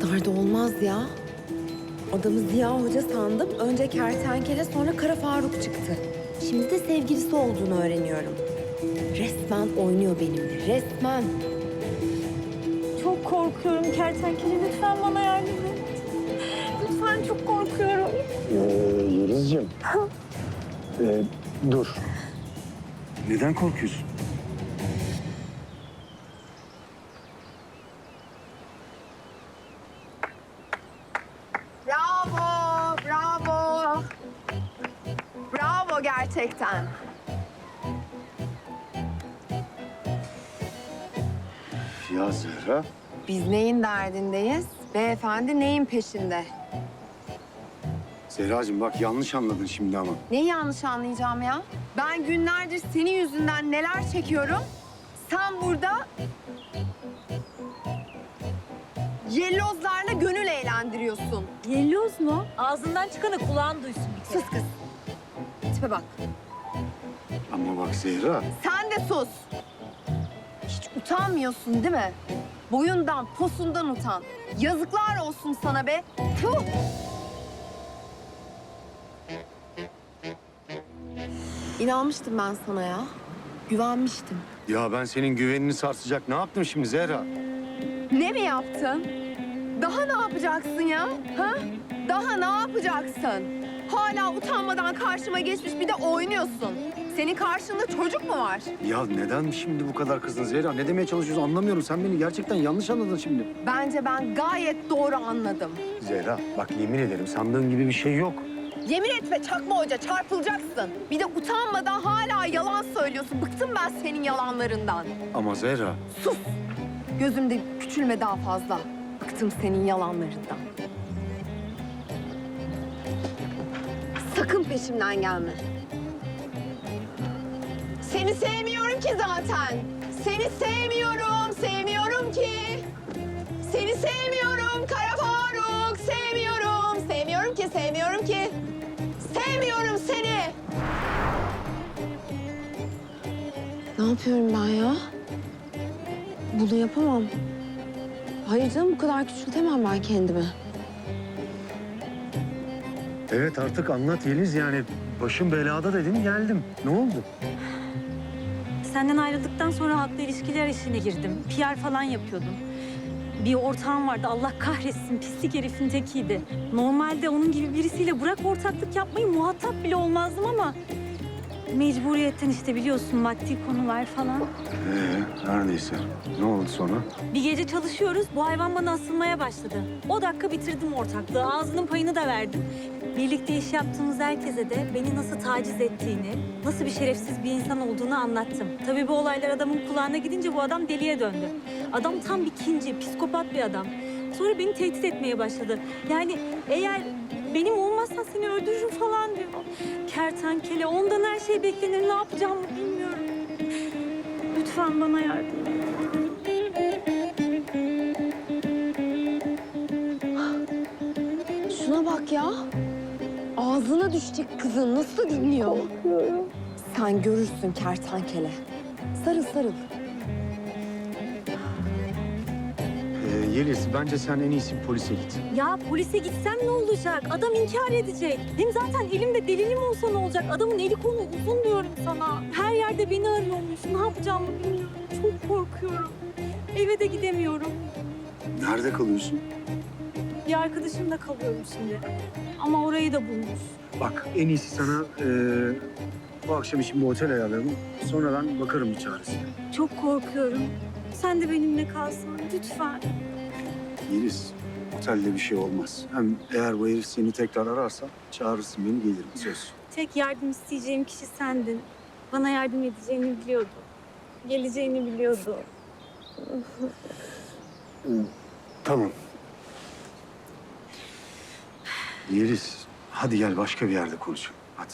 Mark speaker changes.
Speaker 1: kadar da olmaz ya. Adamı Ziya Hoca sandım. Önce kertenkele sonra Kara Faruk çıktı. Şimdi de sevgilisi olduğunu öğreniyorum. Resmen oynuyor benimle. Resmen.
Speaker 2: Çok korkuyorum kertenkele. Lütfen bana yardım et. Lütfen çok korkuyorum.
Speaker 3: Ee, Yelizciğim. Ee, dur. Neden korkuyorsun?
Speaker 4: Gerçekten.
Speaker 3: Ya Zehra.
Speaker 4: Biz neyin derdindeyiz? Beyefendi neyin peşinde?
Speaker 3: Zehracığım bak yanlış anladın şimdi ama.
Speaker 4: Neyi yanlış anlayacağım ya? Ben günlerdir senin yüzünden neler çekiyorum? Sen burada yellozlarla gönül eğlendiriyorsun.
Speaker 2: Yelloz mu? Ağzından çıkanı kulağın duysun bir kere.
Speaker 4: Sus kız. Tipe bak.
Speaker 3: Ama bak Zehra.
Speaker 4: Sen de sus. Hiç utanmıyorsun değil mi? Boyundan, posundan utan. Yazıklar olsun sana be. Tuh! İnanmıştım ben sana ya. Güvenmiştim.
Speaker 3: Ya ben senin güvenini sarsacak ne yaptım şimdi Zehra?
Speaker 4: Ne mi yaptın? Daha ne yapacaksın ya? Ha? Daha ne yapacaksın? Hala utanmadan karşıma geçmiş bir de oynuyorsun. Senin karşında çocuk mu var?
Speaker 3: Ya neden şimdi bu kadar kızdın Zehra? Ne demeye çalışıyorsun anlamıyorum. Sen beni gerçekten yanlış anladın şimdi.
Speaker 4: Bence ben gayet doğru anladım.
Speaker 3: Zehra bak yemin ederim sandığın gibi bir şey yok.
Speaker 4: Yemin etme Çakma Hoca çarpılacaksın. Bir de utanmadan hala yalan söylüyorsun. Bıktım ben senin yalanlarından.
Speaker 3: Ama Zehra.
Speaker 4: Sus! Gözümde küçülme daha fazla. Bıktım senin yalanlarından. Sakın peşimden gelme. Seni sevmiyorum ki zaten. Seni sevmiyorum, sevmiyorum ki. Seni sevmiyorum Kara Faruk, sevmiyorum. Sevmiyorum ki, sevmiyorum ki. Sevmiyorum seni. Ne yapıyorum ben ya? Bunu yapamam. Hayır canım bu kadar küçültemem ben kendimi.
Speaker 3: Evet artık anlat Yeliz yani. Başım belada dedim geldim. Ne oldu?
Speaker 2: Senden ayrıldıktan sonra halkla ilişkiler işine girdim. PR falan yapıyordum. Bir ortağım vardı. Allah kahretsin pislik herifin tekiydi. Normalde onun gibi birisiyle bırak ortaklık yapmayı muhatap bile olmazdım ama... Mecburiyetten işte biliyorsun maddi konular falan.
Speaker 3: Ee, neredeyse. Ne oldu sonra?
Speaker 2: Bir gece çalışıyoruz. Bu hayvan bana asılmaya başladı. O dakika bitirdim ortaklığı. Ağzının payını da verdim. Birlikte iş yaptığımız herkese de beni nasıl taciz ettiğini, nasıl bir şerefsiz bir insan olduğunu anlattım. Tabii bu olaylar adamın kulağına gidince bu adam deliye döndü. Adam tam bir kinci, psikopat bir adam. Sonra beni tehdit etmeye başladı. Yani eğer benim olmazsan seni öldürürüm falan diyor. Kertenkele ondan her şey beklenir. Ne yapacağımı bilmiyorum. Lütfen bana yardım et.
Speaker 4: Şuna bak ya. Ağzına düşecek kızın nasıl dinliyor? Sen görürsün kertenkele. Sarıl sarıl.
Speaker 3: Yeliz bence sen en iyisi polise git.
Speaker 2: Ya polise gitsem ne olacak? Adam inkar edecek. Hem zaten elimde delilim olsa ne olacak? Adamın eli kolu uzun diyorum sana. Her yerde beni arıyormuş. Ne yapacağımı bilmiyorum. Çok korkuyorum. Eve de gidemiyorum.
Speaker 3: Nerede kalıyorsun?
Speaker 2: Bir arkadaşımla kalıyorum şimdi. Ama orayı da bulmuş.
Speaker 3: Bak en iyisi sana ee, bu akşam için bir otel ayarlayalım. Sonra ben bakarım bir çaresine.
Speaker 2: Çok korkuyorum. Sen de benimle kalsan lütfen.
Speaker 3: Yeliz otelde bir şey olmaz. Hem eğer bu herif seni tekrar ararsa çağırırsın beni gelirim söz.
Speaker 2: Tek yardım isteyeceğim kişi sendin. Bana yardım edeceğini biliyordu. Geleceğini biliyordu.
Speaker 3: Tamam. Yeliz hadi gel başka bir yerde konuşalım. Hadi.